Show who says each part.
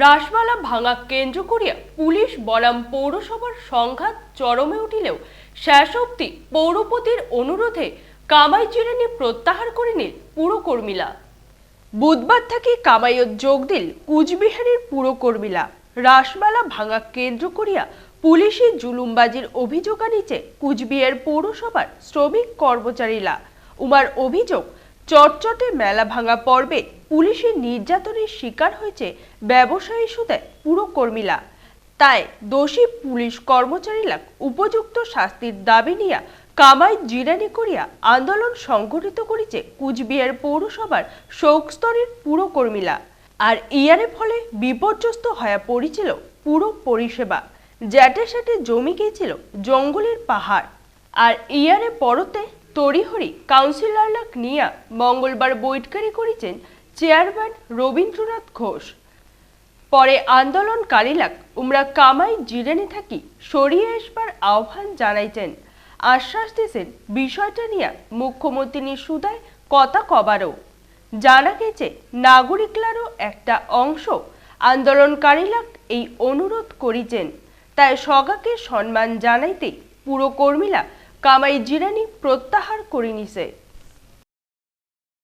Speaker 1: রাসমালা ভাঙা কেন্দ্র করিয়া পুলিশ বনাম পৌরসভার সংঘাত চরমে উঠিলেও শেষ অবধি পৌরপতির অনুরোধে কামাই চিরানি প্রত্যাহার করে নিল পুরকর্মীরা বুধবার থেকে কামাইয়ত যোগ দিল কুচবিহারের পুরকর্মীরা রাসমালা ভাঙা কেন্দ্র করিয়া পুলিশি জুলুমবাজির অভিযোগ আনিছে কুচবিহার পৌরসভার শ্রমিক কর্মচারীরা উমার অভিযোগ চটচটে মেলা ভাঙা পর্বে পুলিশের নির্যাতনের শিকার হয়েছে ব্যবসায়ী সুদে পুরকর্মীরা তাই দোষী পুলিশ কর্মচারীরা উপযুক্ত শাস্তির দাবি নিয়ে কামাই জিরানি করিয়া আন্দোলন সংগঠিত করেছে কুচবিহার পৌরসভার শোকস্তরের পুরো পুরকর্মীরা আর ইয়ারে ফলে বিপর্যস্ত হয়ে পড়েছিল পুরো পরিষেবা। জ্যাটে স্যাটে জমি গিয়েছিল জঙ্গলের পাহাড়। আর ইয়ারে পরতে তড়িহড়ি কাউন্সিলররা নিয়া মঙ্গলবার বৈঠকারি করেছেন চেয়ারম্যান রবীন্দ্রনাথ ঘোষ। পরে আন্দোলনকারীরা উমরা কামাই জিরানি থাকি সরিয়ে আসবার আহ্বান জানাইছেন আশ্বাস দিয়েছেন বিষয়টা নিয়ে মুখ্যমন্ত্রী সুদায় কথা কবারও। জানা গেছে নাগরিকলারও একটা অংশ আন্দোলনকারীরা এই অনুরোধ করিছেন। তাই সগাকে সম্মান জানাইতে পুরো কর্মীরা কামাই জিরানি প্রত্যাহার করে নিছে।